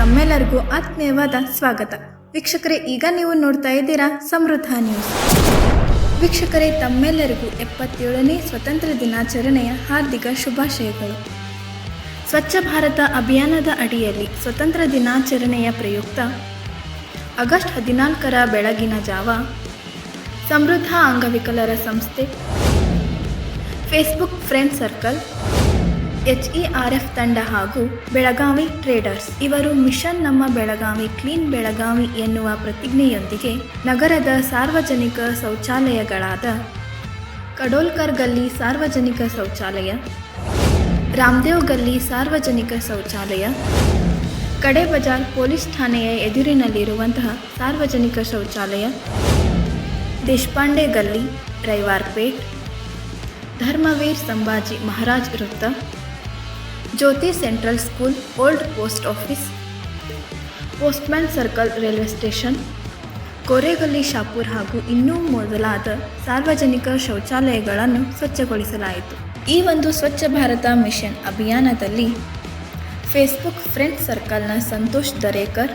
ಆತ್ಮೀಯವಾದ ಸ್ವಾಗತ. ವೀಕ್ಷಕರೇ, ಈಗ ನೀವು ನೋಡ್ತಾ ಇದ್ದೀರಾ ಸಮೃದ್ಧ ನ್ಯೂಸ್ ವೀಕ್ಷಕರೇ, ತಮ್ಮೆಲ್ಲರಿಗೂ ಎಪ್ಪತ್ತೇಳನೇ ಸ್ವತಂತ್ರ ದಿನಾಚರಣೆಯ ಹಾರ್ದಿಕ ಶುಭಾಶಯಗಳು. ಸ್ವಚ್ಛ ಭಾರತ ಅಭಿಯಾನದ ಅಡಿಯಲ್ಲಿ ಸ್ವತಂತ್ರ ದಿನಾಚರಣೆಯ ಪ್ರಯುಕ್ತ ಆಗಸ್ಟ್ ಹದಿನಾಲ್ಕರ ಬೆಳಗಿನ ಜಾವ, ಸಮೃದ್ಧ ಅಂಗವಿಕಲರ ಸಂಸ್ಥೆ ಫೇಸ್ಬುಕ್ ಫ್ರೆಂಡ್ ಸರ್ಕಲ್ ಎಚ್ಇಆರ್ಎಫ್ ತಂಡ ಹಾಗೂ ಬೆಳಗಾವಿ ಟ್ರೇಡರ್ಸ್. ಇವರು ಮಿಷನ್ ನಮ್ಮ ಬೆಳಗಾವಿ, ಕ್ಲೀನ್ ಬೆಳಗಾವಿ ಎನ್ನುವ ಪ್ರತಿಜ್ಞೆಯೊಂದಿಗೆ ನಗರದ ಸಾರ್ವಜನಿಕ ಶೌಚಾಲಯಗಳಾದ ಕಡೋಲ್ಕರ್ ಗಲ್ಲಿ ಸಾರ್ವಜನಿಕ ಶೌಚಾಲಯ ರಾಮದೇವ್ ಗಲ್ಲಿ ಸಾರ್ವಜನಿಕ ಶೌಚಾಲಯ ಕಡೆ ಬಜಾರ್ ಪೊಲೀಸ್ ಠಾಣೆಯ ಎದುರಿನಲ್ಲಿರುವಂತಹ ಸಾರ್ವಜನಿಕ ಶೌಚಾಲಯ ದೇಶಪಾಂಡೆ ಗಲ್ಲಿ ರೈವಾರ್ಪೇಟ್, ಧರ್ಮವೀರ್ ಸಂಭಾಜಿ ಮಹಾರಾಜ್ ವೃತ್ತ Jyoti central school old post office postman circle railway station Koregalli Shapur ಹಾಗೂ ಇನ್ನೂ ಮೊದಲಾದ ಸಾರ್ವಜನಿಕ ಶೌಚಾಲಯಗಳನ್ನು ಸ್ವಚ್ಛಗೊಳಿಸಲಾಯಿತು. ಈ ಒಂದು ಸ್ವಚ್ಛ ಭಾರತ ಮಿಷನ್ ಅಭಿಯಾನದಲ್ಲಿ ಫೇಸ್ಬುಕ್ ಫ್ರೆಂಡ್ ಸರ್ಕಲ್ನ ಸಂತೋಷ್ ದರೇಕರ್,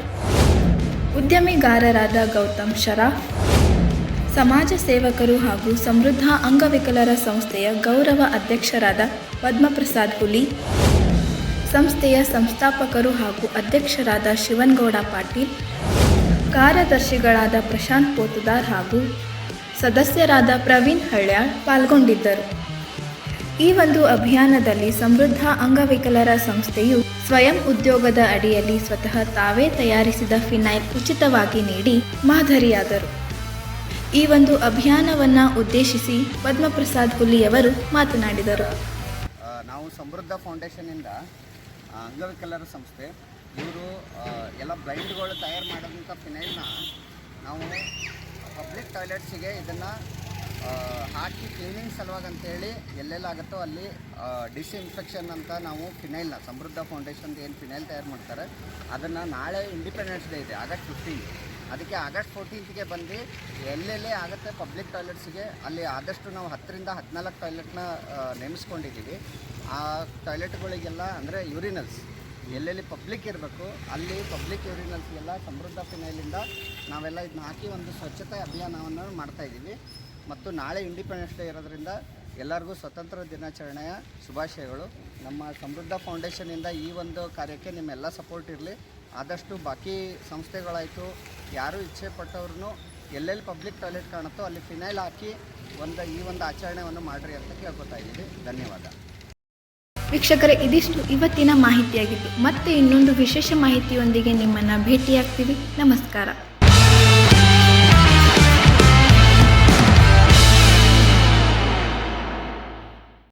ಉದ್ಯಮಿಗಾರರಾದ ಗೌತಮ್ ಶರಾಫ್, ಸಮಾಜ ಸೇವಕರು ಹಾಗೂ ಸಮೃದ್ಧ ಅಂಗವಿಕಲರ ಸಂಸ್ಥೆಯ ಗೌರವ ಅಧ್ಯಕ್ಷರಾದ ಪದ್ಮಪ್ರಸಾದ್ ಹುಲಿ ಸಂಸ್ಥೆಯ ಸಂಸ್ಥಾಪಕರು ಹಾಗೂ ಅಧ್ಯಕ್ಷರಾದ ಶಿವನ್ಗೌಡ ಪಾಟೀಲ್ ಕಾರ್ಯದರ್ಶಿಗಳಾದ ಪ್ರಶಾಂತ್ ಪೋತುದಾರ್ ಹಾಗೂ ಸದಸ್ಯರಾದ ಪ್ರವೀಣ್ ಹಳ್ಯಾಳ್ ಪಾಲ್ಗೊಂಡಿದ್ದರು. ಈ ಒಂದು ಅಭಿಯಾನದಲ್ಲಿ ಸಮೃದ್ಧ ಅಂಗವಿಕಲರ ಸಂಸ್ಥೆಯು ಸ್ವಯಂ ಉದ್ಯೋಗದ ಅಡಿಯಲ್ಲಿ ಸ್ವತಃ ತಾವೇ ತಯಾರಿಸಿದ ಫಿನೈಲ್ ಉಚಿತವಾಗಿ ನೀಡಿ ಮಾದರಿಯಾದರು. ಈ ಒಂದು ಅಭಿಯಾನವನ್ನು ಉದ್ದೇಶಿಸಿ ಪದ್ಮಪ್ರಸಾದ್ ಹುಲಿಯವರು ಮಾತನಾಡಿದರು. ನಾವು ಸಮೃದ್ಧ ಫೌಂಡೇಶನಿಂದ ಆ, ಅಂಗವಿಕಲರ ಸಂಸ್ಥೆ. ಇವರು ಎಲ್ಲ ಬ್ಲೈಂಡ್ಗಳು ತಯಾರು ಮಾಡೋದಂಥ ಫಿನೈಲ್ನ ನಾವು ಪಬ್ಲಿಕ್ ಟಾಯ್ಲೆಟ್ಸಿಗೆ ಇದನ್ನು ಹಾಕಿ ಕ್ಲೀನಿಂಗ್ ಸಲುವಾಗಿ ಅಂತೇಳಿ ಎಲ್ಲೆಲ್ಲಾಗುತ್ತೋ ಅಲ್ಲಿ ಡಿಸ್ಇನ್ಫೆಕ್ಷನ್ ಅಂತ ನಾವು ಫಿನೈಲ್ನ, ಸಮೃದ್ಧ ಫೌಂಡೇಶನ್ದು ಏನು ಫಿನೈಲ್ ತಯಾರು ಮಾಡ್ತಾರೆ, ಅದನ್ನು ನಾಳೆ ಇಂಡಿಪೆಂಡೆನ್ಸ್ ಡೇ ಇದೆ, ಆಗಸ್ಟ್ ಫಿಫ್ಟೀನ್. ಅದಕ್ಕೆ ಆಗಸ್ಟ್ ಫೋರ್ಟೀನ್ತ್ಗೆ ಬಂದು ಎಲ್ಲೆಲ್ಲಿ ಆಗುತ್ತೆ ಪಬ್ಲಿಕ್ ಟಾಯ್ಲೆಟ್ಸಿಗೆ, ಅಲ್ಲಿ ಆದಷ್ಟು ನಾವು ಹತ್ತರಿಂದ ಹದಿನಾಲ್ಕು ಟಾಯ್ಲೆಟ್ನ ನೇಮಿಸ್ಕೊಂಡಿದ್ದೀವಿ. ಆ ಟಾಯ್ಲೆಟ್ಗಳಿಗೆಲ್ಲ ಅಂದರೆ ಯೂರಿನಲ್ಸ್ ಎಲ್ಲೆಲ್ಲಿ ಪಬ್ಲಿಕ್ ಇರಬೇಕು, ಅಲ್ಲಿ ಪಬ್ಲಿಕ್ ಯೂರಿನಲ್ಸ್ಗೆಲ್ಲ ಸಮೃದ್ಧ ಫಿನೈಲಿಂದ ನಾವೆಲ್ಲ ಇದನ್ನ ಹಾಕಿ ಒಂದು ಸ್ವಚ್ಛತೆ ಅಭಿಯಾನವನ್ನು ಮಾಡ್ತಾಯಿದ್ದೀವಿ ಮತ್ತು ನಾಳೆ ಇಂಡಿಪೆಂಡೆನ್ಸ್ ಡೇ ಇರೋದ್ರಿಂದ ಎಲ್ಲರಿಗೂ ಸ್ವತಂತ್ರ ದಿನಾಚರಣೆಯ ಶುಭಾಶಯಗಳು. ನಮ್ಮ ಸಮೃದ್ಧ ಫೌಂಡೇಶನಿಂದ ಈ ಒಂದು ಕಾರ್ಯಕ್ಕೆ ನಿಮ್ಮೆಲ್ಲ ಸಪೋರ್ಟ್ ಇರಲಿ. ಆದಷ್ಟು ಬಾಕಿ ಸಂಸ್ಥೆಗಳಾಯಿತು, ಯಾರು ಇಚ್ಛೆ ಪಟ್ಟವ್ರೂ ಎಲ್ಲೆಲ್ಲಿ ಪಬ್ಲಿಕ್ ಟಾಯ್ಲೆಟ್ ಕಾಣುತ್ತೋ ಅಲ್ಲಿ ಫಿನೈಲ್ ಹಾಕಿ ಒಂದು ಈ ಒಂದು ಆಚರಣೆಯನ್ನು ಮಾಡಿರಿ ಅಂತ ಕೇಳ್ಕೊತಾ ಇದ್ದೀವಿ. ಧನ್ಯವಾದ. ವೀಕ್ಷಕರೇ ಇದಿಷ್ಟು ಇವತ್ತಿನ ಮಾಹಿತಿಯಾಗಿತ್ತು. ಮತ್ತೆ ಇನ್ನೊಂದು ವಿಶೇಷ ಮಾಹಿತಿಯೊಂದಿಗೆ ನಿಮ್ಮನ್ನು ಭೇಟಿಯಾಗ್ತೀವಿ. ನಮಸ್ಕಾರ.